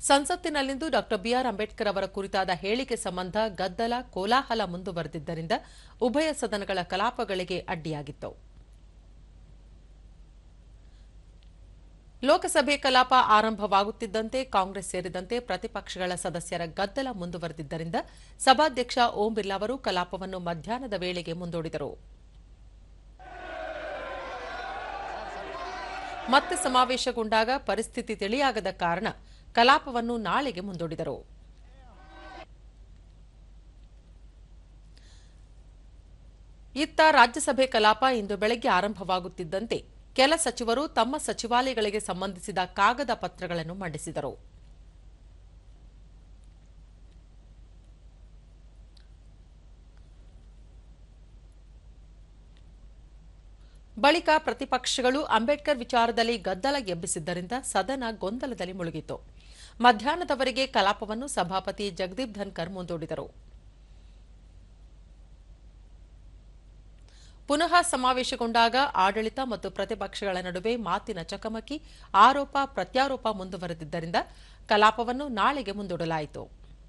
ಸಂಸತ್ತಿನಲ್ಲಿಂದು ಡಾ ಬಿಆರ್ ಅಂಬೇಡ್ಕರ್ ಅವರ ಕುರಿತಾದ ಹೇಳಿಕೆ ಸಂಬಂಧ ಗದ್ದಲ ಕೋಲಾಹಲ ಮುಂದುವರೆದಿದ್ದರಿಂದ ಉಭಯ ಸದನಗಳ ಕಲಾಪಗಳಿಗೆ ಅಡ್ಡಿಯಾಗಿತ್ತು. ಲೋಕಸಭೆ ಕಲಾಪ ಆರಂಭವಾಗುತ್ತಿದ್ದಂತೆ ಕಾಂಗ್ರೆಸ್ ಸೇರಿದಂತೆ ಪ್ರತಿಪಕ್ಷಗಳ ಸದಸ್ಯರ ಗದ್ದಲ ಮುಂದುವರೆದಿದ್ದರಿಂದ ಸಭಾಧ್ಯಕ್ಷ ಓಂ ಬಿರ್ಲಾ ಅವರು ಕಲಾಪವನ್ನು ಮಧ್ಯಾಹ್ನದ ವೇಳೆಗೆ ಮುಂದೂಡಿದರು. ಮತ್ತೆ ಸಮಾವೇಶಗೊಂಡಾಗ ಪರಿಸ್ಥಿತಿ ತಿಳಿಯಾಗದ ಕಾರಣ ಕಲಾಪವನ್ನು ನಾಳೆಗೆ ಮುಂದೂಡಿದರು. ಇತ್ತ ರಾಜ್ಯಸಭೆ ಕಲಾಪ ಇಂದು ಬೆಳಗ್ಗೆ ಆರಂಭವಾಗುತ್ತಿದ್ದಂತೆ ಕೆಲ ಸಚಿವರು ತಮ್ಮ ಸಚಿವಾಲಯಗಳಿಗೆ ಸಂಬಂಧಿಸಿದ ಕಾಗದ ಪತ್ರಗಳನ್ನು ಮಂಡಿಸಿದರು. ಬಳಿಕ ಪ್ರತಿಪಕ್ಷಗಳು ಅಂಬೇಡ್ಕರ್ ವಿಚಾರದಲ್ಲಿ ಗದ್ದಲ ಎಬ್ಬಿಸಿದ್ದರಿಂದ ಸದನ ಗೊಂದಲದಲ್ಲಿ ಮುಳುಗಿತು ಮಧ್ಯಾಹ್ನದವರೆಗೆ ಕಲಾಪವನ್ನು ಸಭಾಪತಿ ಜಗದೀಪ್ ಧನ್ಕರ್ ಮುಂದೂಡಿದರು. ಪುನಃ ಸಮಾವೇಶಗೊಂಡಾಗ ಆಡಳಿತ ಮತ್ತು ಪ್ರತಿಪಕ್ಷಗಳ ನಡುವೆ ಮಾತಿನ ಚಕಮಕಿ, ಆರೋಪ, ಪ್ರತ್ಯಾರೋಪ ಮುಂದುವರೆದಿದ್ದರಿಂದ ಕಲಾಪವನ್ನು ನಾಳೆಗೆ ಮುಂದೂಡಲಾಯಿತು.